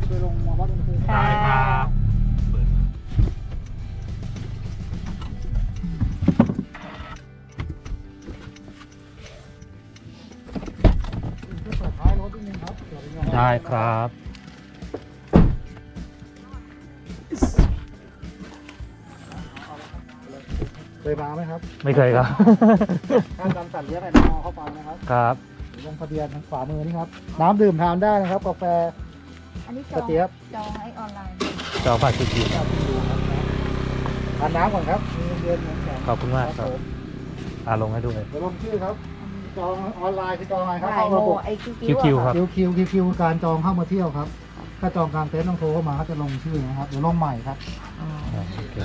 ได้ครับผมไปลงมาวัดอุณหภูมิได้ครับเปิดช่วยเปิดท้ายรถนิดนึงครับเผื่อเป็นยังงได้ครับ เคยมาไหมครับไม่เคยครับถ้าจำสัตว์เลี้ยงอะไรมองเข้าไปนะครับครับ ลงทะเบียนทางขวามือนี่ครับ น้ำดื่มทานได้นะครับ กาแฟ อันนี้จกอระงเจี๊ยบ จองไอ้ออนไลน์จองผ่านคิวครับดูครับทานน้ำก่อนครับมีเงินเดือนเหมือนกันขอบคุณมากครับผมอาลงให้ด้วยเดี๋ยวลงชื่อครับ จองออนไลน์คือจองอะไรครับไลเข้าน์โมระบบไอคิวคิวคิวครั บ คิวคิวคิวคิวการจองเข้ามาเที่ยวครับ ถ้าจองกลางเต็นท์ต้องโทรเข้ามาเขาจะลงชื่อนะครับ เดี๋ยวลงใหม่ครับโอเค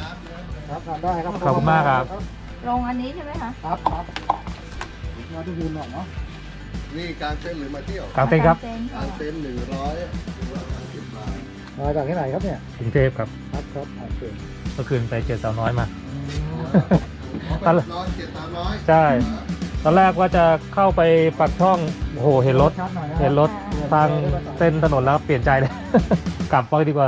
ครับทานได้ครับขอบคุณมากครับ ลงอันนี้ใช่ไหมคะ ครับครับเราจะยืนหน่อยเนาะ นี่กลางเต็นท์หรือมาเที่ยวกางเต็นท์ครับต็นท์กลางเต็นท์หนึ่งร้อยหรือว่าสิบบาทมาจากที่ไหนครับเนี่ยกรุงเทพครับครับครับโอเคเมื่อคืนไปเจอสาวน้อยมาเขาไปนอนเจ็ดสามร้อยใช่ตอนแรกว่าจะเข้าไปปักช่องโอ้โหเห็นรถชัดหน่อยนะเห็นรถทางเส้นถนนแล้วเปลี่ยนใจเลย กลับไปดีกว่า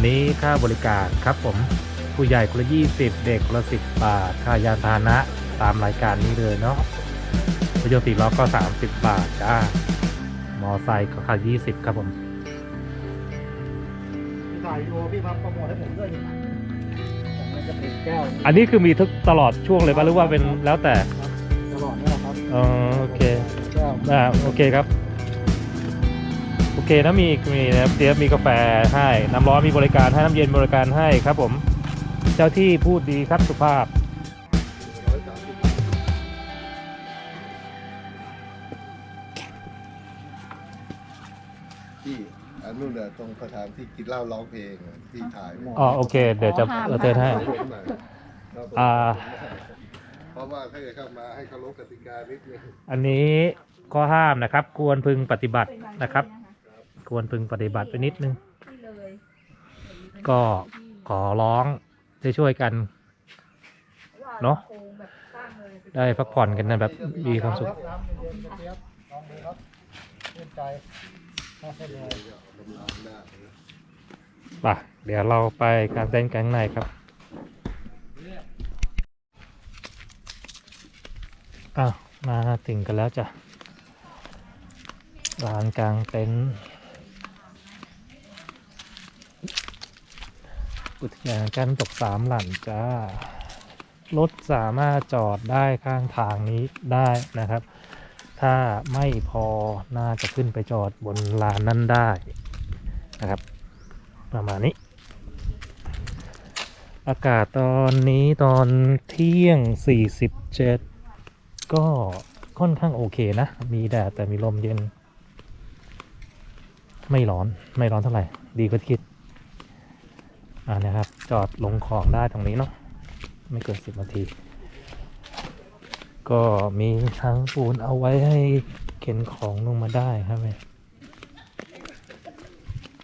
นนี้ค่าบริการครับผมผู้ใหญ่คนละ20 เด็กคนละ 10 บาท ค่ายานพาหนะตามรายการนี้เลยเนาะรถยนต์สี่ล้อก็ 30 บาทจ้ามอไซค์ก็ค่า20 ครับผมพี่ถ่ายวิดีโอพี่พับโปรโมทให้ผมด้วยนี่แต่มันจะเป็นแก้วอันนี้คือมีทุกตลอดช่วงเลยป่ะหรือว่าเป็นแล้วแต่ครับตลอดนี่แหละครับอ๋อโอเค แก้ว อ่าโอเคครับ โอเคนะมีมีนะครับเดี๋ยวมีกาแฟให้น้ำร้อนมีบริการให้น้ำเย็นบริการให้ครับผม เจ้าที่พูดดีครับสุภาพร้อยสามสิบบาทที่อันนู้นน่ะตรงสถานที่กินเหล้าร้องเพลงอะที่ถ่ายไว้อ๋อโอเค เดี๋ยวจะเออเตือนให้อ่า เพราะว่าถ้าเกิดเข้ามาให้เคารพกติกานิดนึงอันนี้ข้อห้ามนะครับ ควรพึงปฏิบัตินะครับ ควรพึงปฏิบัติไปนิดนึง ก็ขอร้องได้ช่วยกัน เนอะได้พักผ่อนกันนะแบบมีความสุขน้ำเย็นๆกระเจี๊ยบลองดูครับชื่นใจน่าสนใจป่ะเดี๋ยวเราไปการเต้นท์กันข้างในครับอ้าวมาถึงกันแล้วจ้ะลานกลางเต็นท์ อุทยานกันตกสามหลั่นจ้า รถสามารถจอดได้ข้างทางนี้ได้นะครับ ถ้าไม่พอน่าจะขึ้นไปจอดบนลานนั้นได้นะครับ ประมาณนี้ อากาศตอนนี้ตอนเที่ยง 47 ก็ค่อนข้างโอเคนะ มีแดดแต่มีลมเย็น ไม่ร้อนไม่ร้อนเท่าไหร่ ดีกว่าคิด อ่านะครับ จอดลงของได้ตรงนี้เนาะไม่เกิน10นาที ก็มีทั้งปูนเอาไว้ให้เข็นของลงมาได้ครับแม่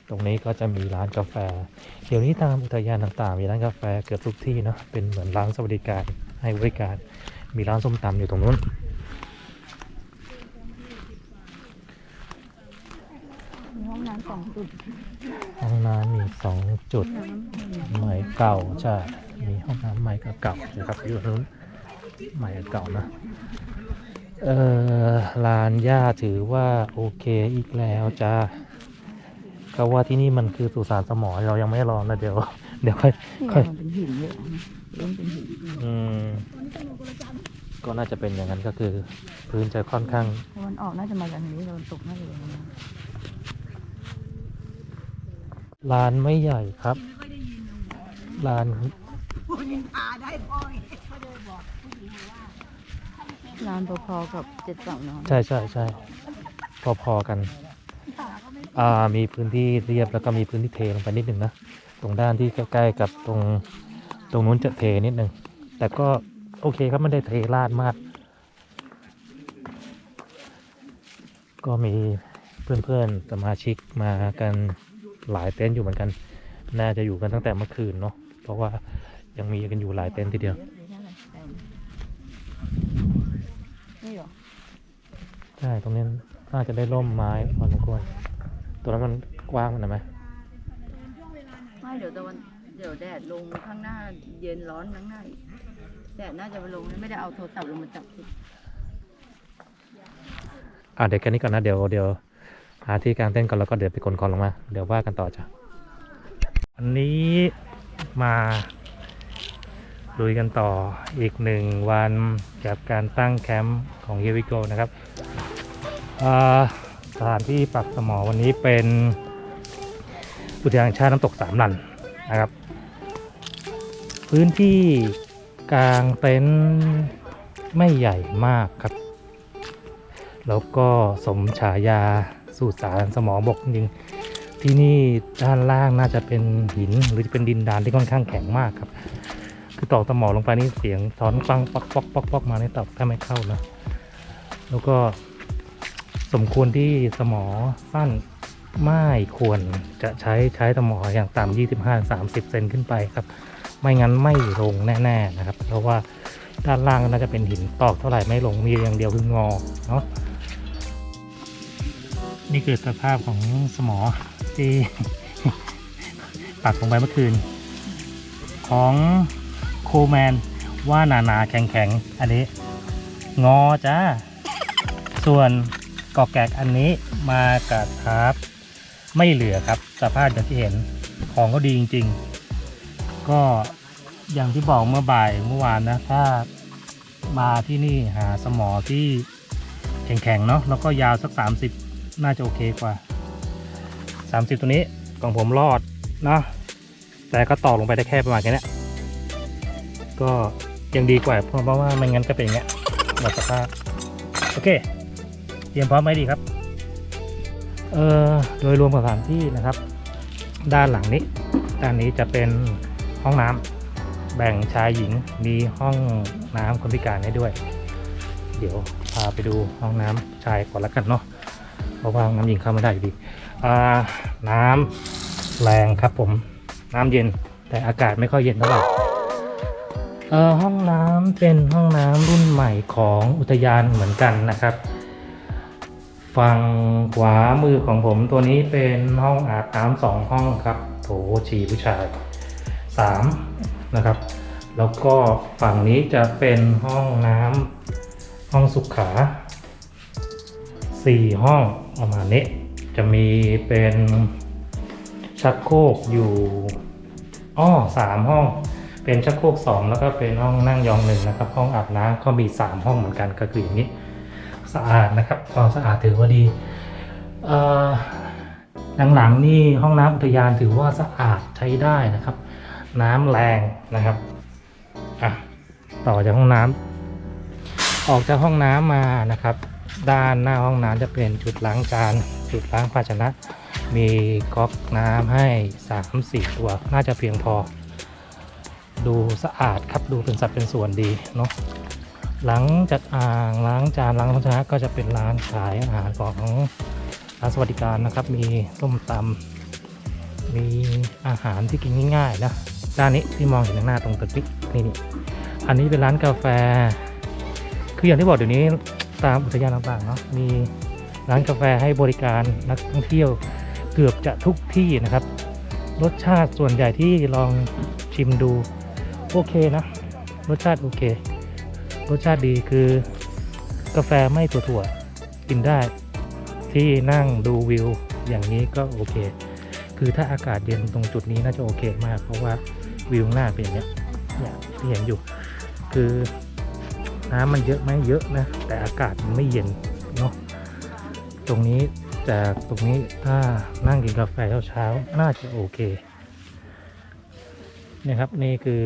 ตรงนี้ก็จะมีร้านกาแฟ เดี๋ยวนี้ตามอุทยานต่างๆ มีร้านกาแฟเกือบทุกที่เนาะเป็นเหมือนร้านสวัสดิการให้บริการ มีร้านส้มตำอยู่ตรงนู้น มีห้องน้ำสองจุดห้องน้ำมีสองจุด ใหม่เก่าใช่มีห้องน้ำใหม่กับเก่านะครับอยู่รงนู้นใหม่กับเก่านะเออลานหญ้าถือว่าโอเคอีกแล้วจ้าก็ว่าที่นี่มันคือสุสานสมอเรายังไม่ลองนะเดี๋ยว เดี๋ยวค่อยค่อยเป็นหินเยอะเริ่มเป็นหินอืมก็น่าจะเป็นอย่างนั้นก็คือ พื้นจะค่อนข้างตะวันออกน่าจะมาจากนี้ตะวันตกน่าจะอยู่ตรงนั้ ลานไม่ใหญ่ครับ ลานลานพอๆกับเจ็ดสาวน้อยใช่ใช่ใช่พอๆกัน อ่ามีพื้นที่เรียบแล้วก็มีพื้นที่เทลงไปนิดหนึ่งนะ ตรงด้านที่ใกล้ๆกับตรงตรงนู้นจะเทนิดหนึ่งแต่ก็โอเคครับไม่ได้เทลาดมาก ก็มีเพื่อนๆสมาชิกมากัน หลายเต็นท์อยู่เหมือนกัน น่าจะอยู่กันตั้งแต่เมื่อคืนเนาะ เพราะว่ายังมีกันอยู่หลายเต็นท์ทีเดียวนี่เหรอใช่ตรงนี้น่าจะได้ร่มไม้พอสมควรตัวนั้นมันกว้างมันนะไหมไม่เดี๋ยวตะวันเดี๋ยวแดดลงข้างหน้าเย็นร้อนข้างหน้าอีกแดดน่าจะไปลงไม่ได้เอาโทรศัพท์ลงมาจับทิศอะเดี๋ยวแค่นี้ก่อนนะเดี๋ยวเดี๋ยว หาที่กลางเต้นท์ก่อนแล้วก็เดี๋ยวไปขนขอลงมา เดี๋ยวว่ากันต่อจ้ะอันนี้มาลุยกันต่ออีกหนึ่งวันกับการตั้งแคมป์ของ Here We Go นะครับอ่าสถานที่ปักสมอวันนี้เป็นอุทยานแห่งชาติน้ำตกสามลันนะครับ พื้นที่กลางเต็นท์ไม่ใหญ่มากครับ แล้วก็สมฉายาสู่สารสมองบกจริงที่นี่ด้านล่างน่าจะเป็นหินหรือจะเป็นดินดานที่ค่อนข้างแข็งมากครับ คือตอกตะหมอลงไปนี่เสียงท้อนฟังป๊อกป๊อกป๊อกป๊อกมาในตอกแทบไม่เข้านะ แล้วก็สมควรที่สมอสั้นไม่ควรจะใช้ใช้ตะหมออย่างต่ำ25-30 เซนขึ้นไปครับ ไม่งั้นไม่ลงแน่ ๆนะครับ เพราะว่าด้านล่างน่าจะเป็นหินตอกเท่าไหร่ไม่ลงมีอย่างเดียวคืองอเนาะ นี่คือสภาพของสมอที่ปักลงไปเมื่อคืน ของโคแมนว่าหนาหนาๆแข็งแข็งๆอันนี้ งอจ้า ส่วนกอกแกกอันนี้มากับทาร์ปไม่เหลือครับ สภาพอย่างที่เห็นของก็ดีจริง ๆ ก็อย่างที่บอกเมื่อบ่ายเมื่อวานนะถ้ามาที่นี่หาสมอที่แข็งๆเนาะแล้วก็ยาวสัก 30 น่าจะโอเคกว่า 30 ตัวนี้ของผมรอดเนาะแต่ก็ต่อลงไปได้แค่ประมาณแค่นี้ก็ยังดีกว่าเพราะว่าไม่งั้นก็เป็นอย่างเงี้ยหมดสภาพโอเค เตรียมพร้อมไหมดีครับเอ่อโดยรวมสถานที่นะครับ ด้านหลังนี้ ด้านนี้จะเป็นห้องน้ำแบ่งชายหญิงมีห้องน้ำคนพิการให้ด้วย เดี๋ยวพาไปดูห้องน้ำชายก่อนละกันเนาะ ราะว่าน้ำเยิงเข้าไม่ได้อยู่ดีน้ำแรงครับผมน้ำเย็นแต่อากาศไม่ค่อยเย็นเท่าไหร่ห้องน้ำเป็นห้องน้ำรุ่นใหม่ของอุทยานเหมือนกันนะครับ ฝั่งขวามือของผมตัวนี้เป็นห้องอาบน้ำสองห้องครับโถฉี่ผู้ชายสามนะครับ แล้วก็ฝั่งนี้จะเป็นห้องน้ำห้องสุขา สี่ห้องประมาณนี้ จะมีเป็นชักโครกอยู่อ้อสามห้อง เป็นชักโครกสองแล้วก็เป็นห้องนั่งยองหนึ่งนะครับ ห้องอาบน้ำก็มีสามห้องเหมือนกันก็คืออย่างนี้สะอาดนะครับ ความสะอาดถือว่าดีเอ่อหลังๆนี่ห้องน้ำอุทยานถือว่าสะอาดใช้ได้นะครับ น้ำแรงนะครับอะต่อจากห้องน้ำออกจากห้องน้ำมานะครับ ด้านหน้าห้องน้ำจะเป็นจุดล้างจาน จุดล้างภาชนะ มีก๊อกน้ำให้ 3 4 ตัวน่าจะเพียงพอ ดูสะอาดครับดูเป็นสัดเป็นส่วนดีเนาะหลังจากอ่างล้างจานล้างภาชนะก็จะเป็นร้านขายอาหารของร้านสวัสดิการนะครับ มีส้มตำมีอาหารที่กินง่ายๆนะด้านนี้ที่มองเห็นข้างหน้าตรงตึกนี่นี่นี่อันนี้เป็นร้านกาแฟ คืออย่างที่บอกเดี๋ยวนี้ ตามอุทยานต่างๆเนาะมีร้านกาแฟให้บริการนักท่องเที่ยวเกือบจะทุกที่นะครับ รสชาติส่วนใหญ่ที่ลองชิมดูโอเคนะ รสชาติโอเค รสชาติดีคือกาแฟไม่ถั่วๆกินได้ ที่นั่งดูวิวอย่างนี้ก็โอเค คือถ้าอากาศเย็นตรงจุดนี้น่าจะโอเคมาก เพราะว่าวิวหน้าเป็นอย่างเนี้ยเนี่ยที่เห็นอยู่ คือ น้ำมันเยอะไหมเยอะนะ แต่อากาศมันไม่เย็นเนาะตรงนี้จากตรงนี้ถ้านั่งกินกาแฟเช้าๆน่าจะโอเคนี่ยครับนี่คือ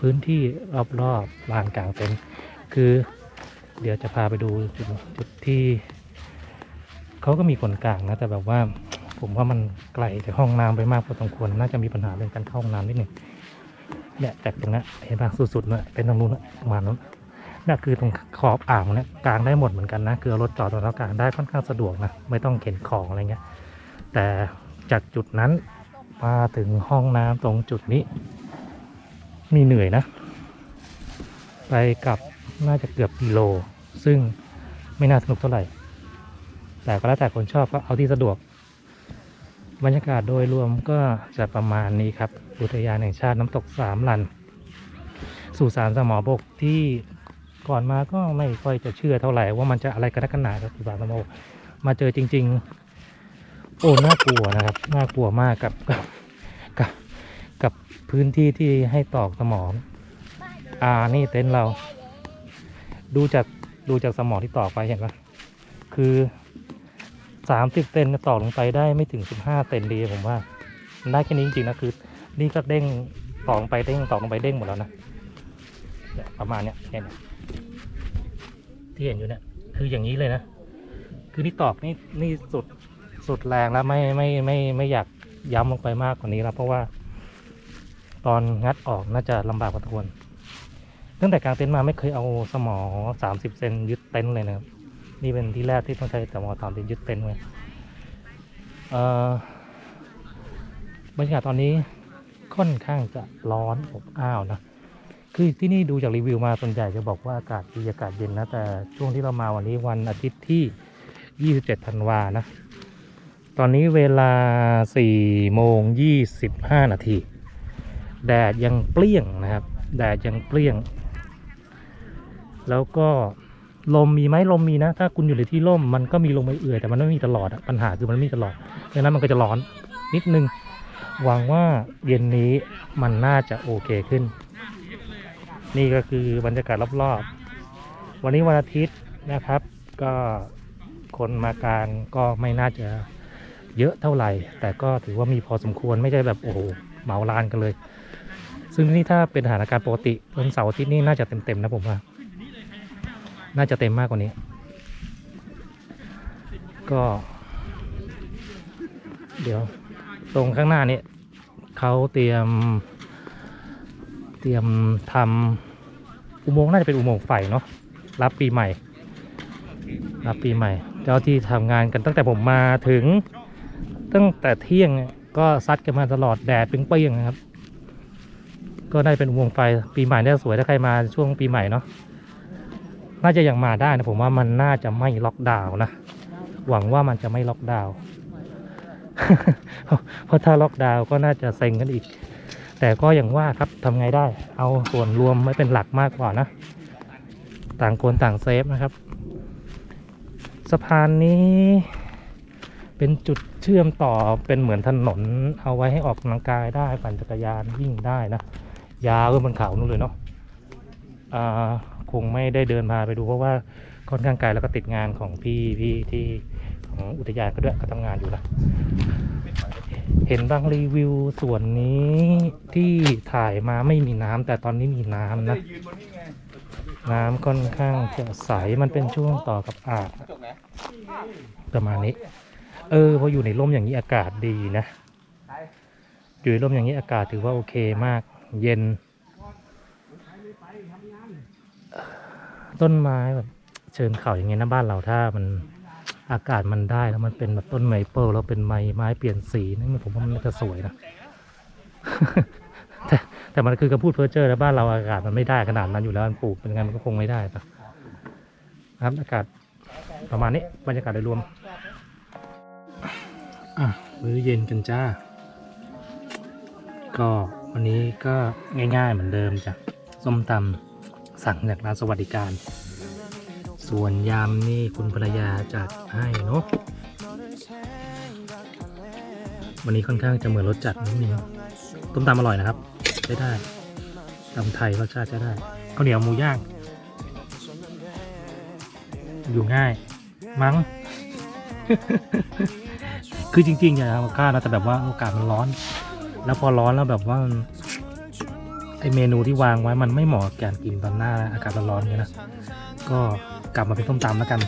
พื้นที่รอบๆลานกลางเต็นท์คือ เดี๋ยวจะพาไปดูจุดจุดที่เขาก็มีคนกลางนะ แต่แบบว่าผมว่ามันไกลจากห้องน้ำไปมากพอสมควร น่าจะมีปัญหาเรื่องการเข้าห้องน้ำนิดหนึ่ง เนี่ยจากตรงนั้นเห็นปะสุดๆเนี่ยเป็นตรงนู้นประมาณนั้นนั่นคือตรงขอบอ่างเนี่ยกลางได้หมดเหมือนกันนะคือรถจอดตรงนั้นกลางได้ค่อนข้างสะดวกนะไม่ต้องเข็นของอะไรเงี้ยแต่จากจุดนั้นมาถึงห้องน้ำตรงจุดนี้ มีเหนื่อยนะ ไปกลับน่าจะเกือบกิโล ซึ่งไม่น่าสนุกเท่าไหร่ แต่ก็แล้วแต่คนชอบก็เอาที่สะดวก บรรยากาศโดยรวมก็จะประมาณนี้ครับ อุทยานแห่งชาติน้ำตกสามลัน สู่สารสมอบกที่ก่อนมาก็ไม่ค่อยจะเชื่อเท่าไหร่ว่ามันจะอะไรกันนักกันหนาครับสู่สารสมอบกมาเจอจริง ๆ โอ้น่ากลัวนะครับน่ากลัวมากกับกับกับกับพื้นที่ที่ให้ตอกสมองอ่านี่เต็นท์เรา ดูจากดูจากสมองที่ตอกไปเห็นปะคือสามสิบเซนตอกลงไปได้ไม่ถึงสิบห้าเซนดีผมว่ามันได้แค่นี้จริงๆนะคือ นี่ก็เด้งตอกลงไปเด้งตอกลงไปเด้งหมดแล้วนะประมาณเนี้ยเนี่ยนะที่เห็นอยู่เนี่ยคืออย่างนี้เลยนะ คือนี่ตอกนี่นี่สุดสุดแรงแล้วไม่ไม่ไม่ไม่อยากย้ำลงไปมากกว่านี้แล้วเพราะว่า ตอนงัดออกน่าจะลำบากพอสมควรตั้งแต่กลางเต็นท์มาไม่เคยเอาสมอสามสิบเซนยึดเต็นท์เลยนะครับนี่เป็นที่แรกที่ต้องใช้สมอสามสิบยึดเต็นท์ไว้เอ่อบรรยากาศตอนนี้ ค่อนข้างจะร้อนอบอ้าวนะ คือที่นี่ดูจากรีวิวมาส่วนใหญ่จะบอกว่าอากาศดีอากาศเย็นนะ แต่ช่วงที่เรามาวันนี้วันอาทิตย์ที่ 27 ธันวานะ ตอนนี้เวลา 4 โมง 25 นาที แดดยังเปรี้ยงนะครับ แดดยังเปรี้ยง แล้วก็ลมมีไหมลมมีนะ ถ้าคุณอยู่ในที่ร่มมันก็มีลมเอื่อยแต่มันไม่มีตลอดปัญหาคือมันไม่มีตลอดดังนั้นมันก็จะร้อนนิดนึง หวังว่าเย็นนี้มันน่าจะโอเคขึ้น นี่ก็คือบรรยากาศรอบๆ วันนี้วันอาทิตย์นะครับ ก็คนมากลางก็ไม่น่าจะเยอะเท่าไหร่ แต่ก็ถือว่ามีพอสมควรไม่ใช่แบบโอ้โหเหมาลานกันเลย ซึ่งนี่ถ้าเป็นสถานการณ์ปกติวันเสาร์อาทิตย์นี่น่าจะเต็มๆนะผมว่า น่าจะเต็มมากกว่านี้ ก็ เดี๋ยว ตรงข้างหน้านี้เขาเตรียม เตรียมทำอุโมงค์น่าจะเป็นอุโมงค์ไฟเนาะรับปีใหม่ รับปีใหม่ เจ้าที่ทำงานกันตั้งแต่ผมมาถึง ตั้งแต่เที่ยงก็ซัดกันมาตลอดแดดเปรี้ยงๆนะครับ ก็ได้เป็นอุโมงค์ไฟปีใหม่เนี่ยสวยถ้าใครมาช่วงปีใหม่เนาะน่าจะยังมาได้นะผมว่ามันน่าจะไม่ล็อกดาวน์นะหวังว่ามันจะไม่ล็อกดาวน์ เพราะถ้าล็อกดาวน์ก็น่าจะเซ็งกันอีก แต่ก็อย่างว่าครับทำไงได้ เอาส่วนรวมไม่เป็นหลักมากกว่านะ ต่างคนต่างเซฟนะครับ สะพานนี้เป็นจุดเชื่อมต่อเป็นเหมือนถนนเอาไว้ให้ออกกำลังกายได้ปั่นจักรยานวิ่งได้นะ ยาวขึ้นบนเขานู่นเลยเนาะอ่าคงไม่ได้เดินพาไปดูเพราะว่าค่อนข้างไกลแล้วก็ติดงานของพี่พี่ที่ องอุทยานก็ด้วยก็ทำงานอยู่นะเห็นบางรีวิวส่วนนี้ที่ถ่ายมาไม่มีน้ำแต่ตอนนี้มีน้ำนะ น้ำค่อนข้างจะใสมันเป็นช่วงต่อกับอางประมาณนี้ เออพออยู่ในร่มอย่างนี้อากาศดีนะ อยู่ในร่มอย่างนี้อากาศถือว่าโอเคมาก เย็น ต้นไม้แบบเชิญเขาอย่างเงี้ยนะบ้านเราถ้ามัน อากาศมันได้แล้วมันเป็นแบบต้นไมเปิลแล้วเป็นไม้ไม้เปลี่ยนสีนี่นผมว่ามันจะสวยนะแต่แต่มันคือคำพูดเพ้อเจ้อแล้วบ้านเราอากาศมันไม่ได้ขนาดนั้นอยู่แล้วมันปลูกเป็นไงมันก็คงไม่ได้ปะครับอากาศประมาณนี้บรรยากาศโดยรวมอะมื้อเย็นกันจ้า ก็วันนี้ก็ง่ายๆเหมือนเดิมจ้ะส้มตำสั่งจากร้านสวัสดิการ ส่วนยำนี่คุณภรรยาจัดให้เนาะวันนี้ค่อนข้างจะเหมือนรสจัดนิดนึงต้มตำอร่อยนะครับใช้ได้ตำไทยรสชาติใช้ได้ข้าวเหนียวหมูย่าง อยู่ง่าย มั้ง คือจริงๆอยากทำกับข้าวนะแต่แบบว่าโอกาสมันร้อน แล้วพอร้อนแล้วแบบว่า ไอเมนูที่วางไว้มันไม่เหมาะกับการกินตอนหน้าอากาศร้อนๆอย่างเนี่ยนะก็กลับมาเป็นส้มตำแล้วกัน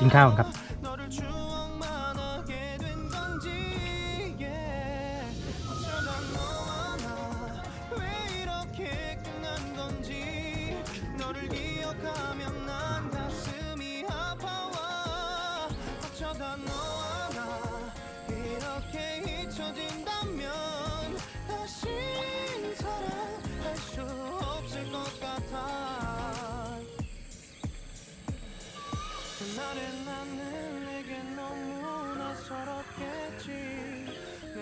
กินข้าวครับ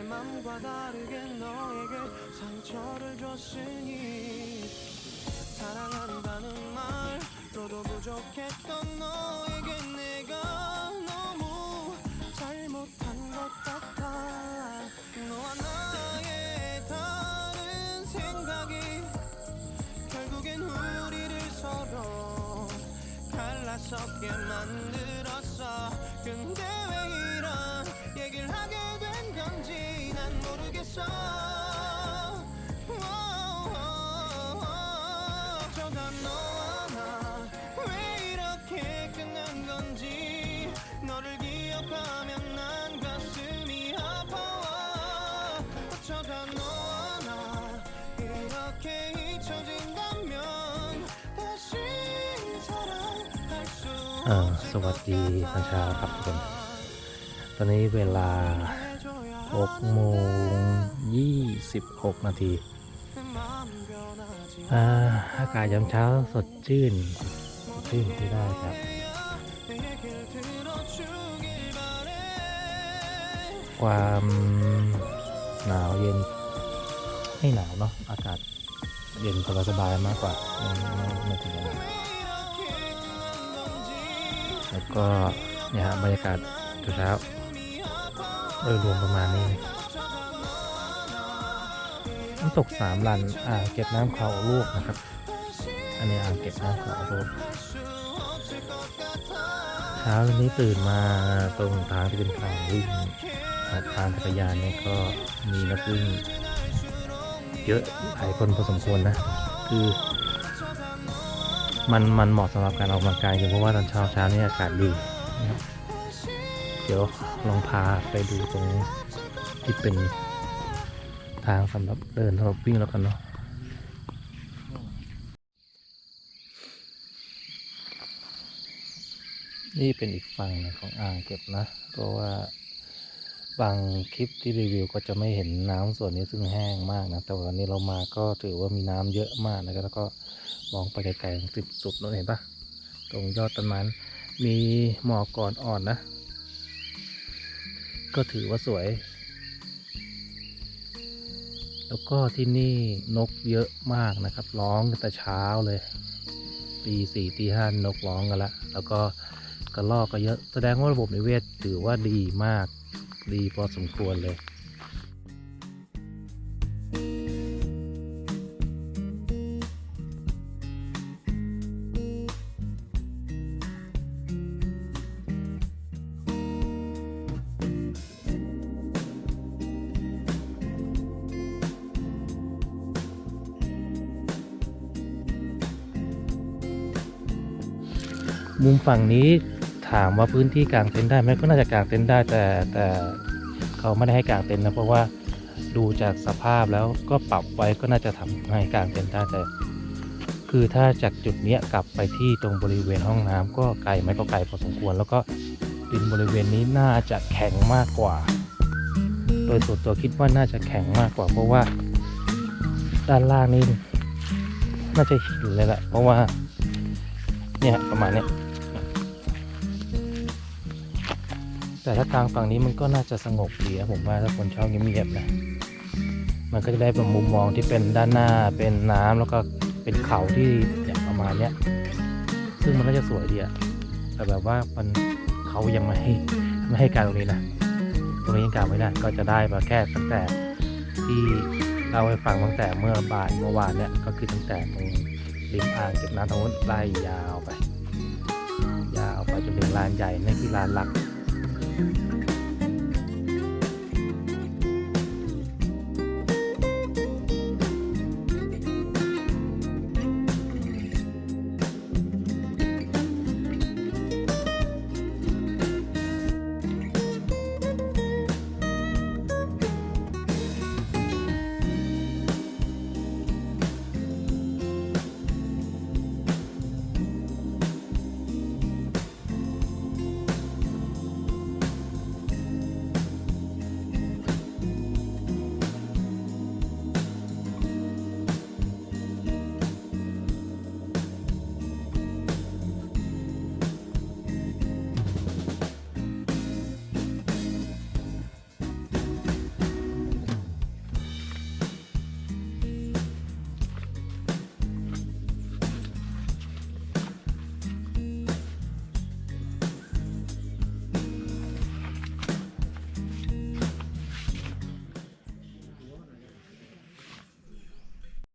맘과 다르게 너에게 상처를 줬으니 사랑한다는 말로도 부족했던 너에게 내가 너무 잘못한 것 같아. 너와 나의 다른 생각이 결국엔 우리를 서로 갈라서게 만들 모르겠어 어쩌다 너와 나 왜 이렇게 끝난 건지 너를 기억하면 난 가슴이 아파와 어쩌다 너와 나 이렇게 잊혀진다면 다시 사랑할 수 เออสวัสดีตอนเช้าครับทุกคน ตอนนี้เวลา 6โมง26 นาทีอาอากาศยามเช้าสดชื่นสดชื่นที่ได้ครับ ความหนาวเย็นไม่หนาวเนาะอากาศเย็นสบายมากกว่าไม่ไม่ถึงกับหนแล้วก็เนี่ยฮะบรรยากาศเช้า โดยรวมประมาณนี้น้ำตกสามลันอ่างเก็บน้ำเขาลูกนะครับ อันนี้อ่างเก็บน้ำเขาลูกเช้าวันนี้ตื่นมาตรงทางที่เป็นทางวิ่งทางจักรยานเนี่ยก็มีนักวิ่งเยอะหลายคนพอสมควรนะ คือมันมันเหมาะสำหรับการออกกำลังกายอยู่เพราะว่าตอนเช้าเช้านี่อากาศดีนะครับ เดี๋ยวลองพาไปดูตรงที่เป็นทางสำหรับเดินสำหรับวิ่งแล้วกันเนาะนี่เป็นอีกฝั่งของอ่างเก็บนะ เพราะว่าบางคลิปที่รีวิวก็จะไม่เห็นน้ำส่วนนี้ซึ่งแห้งมากนะ แต่วันนี้เรามาก็ถือว่ามีน้ำเยอะมากนะครับแล้วก็มองไปไกลๆติดสุดนู้นเห็นปะตรงยอดต้นไม้มีหมอกก่อนอ่อนนะ ก็ถือว่าสวย แล้วก็ที่นี่นกเยอะมากนะครับ ร้องกันแต่เช้าเลยตีสี่ตีห้านกร้องกันละแล้วก็กระลอกก็เยอะแสดงว่าระบบนิเวศถือว่าดีมาก ดีพอสมควรเลย มุมฝั่งนี้ถามว่าพื้นที่กางเต็นท์ได้ไหมก็น่าจะกางเต็นท์ได้แต่แต่เขาไม่ได้ให้กางเต็นท์นะเพราะว่าดูจากสภาพแล้วก็ปรับไว้ก็น่าจะทำให้กางเต็นท์ได้แต่ คือถ้าจากจุดเนี้ยกลับไปที่ตรงบริเวณห้องน้ำก็ไกลไหมก็ไกลพอสมควร แล้วก็ดินบริเวณนี้น่าจะแข็งมากกว่า โดยส่วนตัวคิดว่าน่าจะแข็งมากกว่า เพราะว่า ด้านล่างนี่น่าจะหินเลยแหละเพราะว่าเนี่ยประมาณเนี้ย แต่ถ้ากลางฝั่งนี้มันก็น่าจะสงบดีนะผมว่าถ้าคนชอบเงียบๆนะมันก็จะได้เป็นมุมมองที่เป็นด้านหน้าเป็นน้ำแล้วก็เป็นเขาที่เนี่ยประมาณเนี้ยซึ่งมันน่าจะสวยดีอะแต่แบบว่ามันเขายังไม่ให้ไม่ให้การตรงนี้นะตรงนี้ยังกล่าวไม่ได้ก็จะได้มาแค่ตั้งแต่ที่เราให้ฟังตั้งแต่เมื่อบ่ายเมื่อวานเนี่ยก็คือตั้งแต่ตรงริมอ่างเก็บน้ำตรงนู้นไล่ยาวไป ยาวไปจนถึงลานใหญ่นั่นคือลานหลัก